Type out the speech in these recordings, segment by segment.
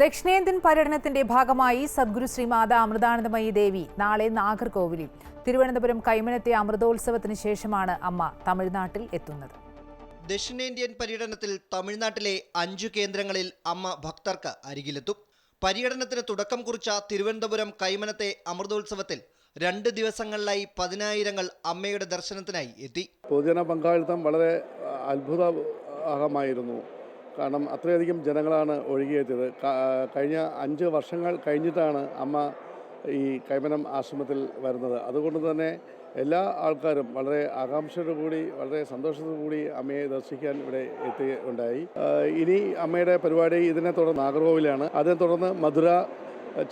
ദക്ഷിണേന്ത്യൻ പര്യടനത്തിന്റെ ഭാഗമായി സദ്ഗുരു ശ്രീമാത അമൃതാനന്ദമയി ദേവി നാളെ നാഗർകോവിലിൽ. തിരുവനന്തപുരം കൈമനത്തെ അമൃതോത്സവത്തിന് ശേഷമാണ് അമ്മ തമിഴ്നാട്ടിൽ എത്തുന്നത്. ദക്ഷിണേന്ത്യൻ പര്യടനത്തിൽ തമിഴ്നാട്ടിലെ അഞ്ചു കേന്ദ്രങ്ങളിൽ അമ്മ ഭക്തർക്ക് അരികിലെത്തും. പര്യടനത്തിന് തുടക്കം കുറിച്ച തിരുവനന്തപുരം കൈമനത്തെ അമൃതോത്സവത്തിൽ രണ്ട് ദിവസങ്ങളിലായി പതിനായിരങ്ങൾ അമ്മയുടെ ദർശനത്തിനായി എത്തി. പൊതുജന പങ്കാളിത്തം വളരെ അത്ഭുതമായിരുന്നു കാരണം അത്രയധികം ജനങ്ങളാണ് ഒഴുകിയെത്തിയത്. കഴിഞ്ഞ അഞ്ച് വർഷങ്ങൾ കഴിഞ്ഞിട്ടാണ് അമ്മ ഈ കൈമനം ആശ്രമത്തിൽ വരുന്നത്. അതുകൊണ്ട് തന്നെ എല്ലാ ആൾക്കാരും വളരെ ആകാംക്ഷയോടു കൂടി വളരെ സന്തോഷത്തോടു കൂടി അമ്മയെ ദർശിക്കാൻ ഇവിടെ എത്തുകയുണ്ടായി ആ, ഇനി അമ്മയുടെ പരിപാടി ഇതിനെ തുടർന്ന് നാഗർകോവിലാണ്. അതിനെ തുടർന്ന് മധുര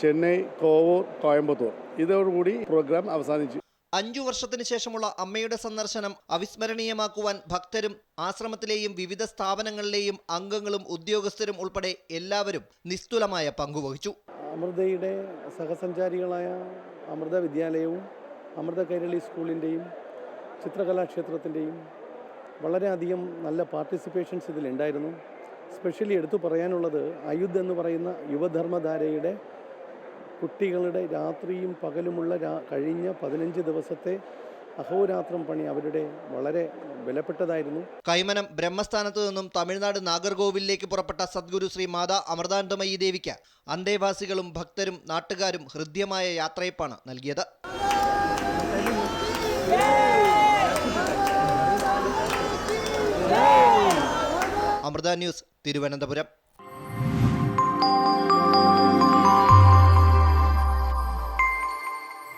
ചെന്നൈ കോവൂർ കോയമ്പത്തൂർ. ഇതോടുകൂടി പ്രോഗ്രാം അവസാനിച്ചു. അഞ്ചു വർഷത്തിനു ശേഷമുള്ള അമ്മയുടെ സന്ദർശനം അവിസ്മരണീയമാക്കുവാൻ ഭക്തരും ആശ്രമത്തിലെയും വിവിധ സ്ഥാപനങ്ങളിലെയും അംഗങ്ങളും ഉദ്യോഗസ്ഥരും ഉൾപ്പെടെ എല്ലാവരും നിസ്തുലമായ പങ്കുവഹിച്ചു. അമൃതയുടെ സഹസഞ്ചാരികളായ അമൃത വിദ്യാലയവും അമൃത കൈരളി സ്കൂളിന്റെയും ചിത്രകലാക്ഷേത്രത്തിന്റെയും വളരെയധികം നല്ല പാർട്ടിസിപ്പേഷൻസ് ഇതിലുണ്ടായിരുന്നു. സ്പെഷ്യലി എടുത്തു പറയാനുള്ളത് അയുദ്ധ് എന്ന് പറയുന്ന യുവധർമ്മധാരയുടെ കുട്ടികളുടെ രാത്രിയും പകലുമുള്ള കഴിഞ്ഞ പതിനഞ്ച് ദിവസത്തെ അഹോരാത്രം പണി അവരുടെ വളരെ വിലപ്പെട്ടതായിരുന്നു. കൈമനം ബ്രഹ്മസ്ഥാനത്തു നിന്നും തമിഴ്നാട് നാഗർകോവിലേക്ക് പുറപ്പെട്ട സദ്ഗുരു ശ്രീ മാതാ അമൃതാനന്ദമയി ദേവിക്ക് അന്തേവാസികളും ഭക്തരും നാട്ടുകാരും ഹൃദ്യമായ യാത്രയപ്പാണ് നൽകിയത്. അമൃത ന്യൂസ് തിരുവനന്തപുരം.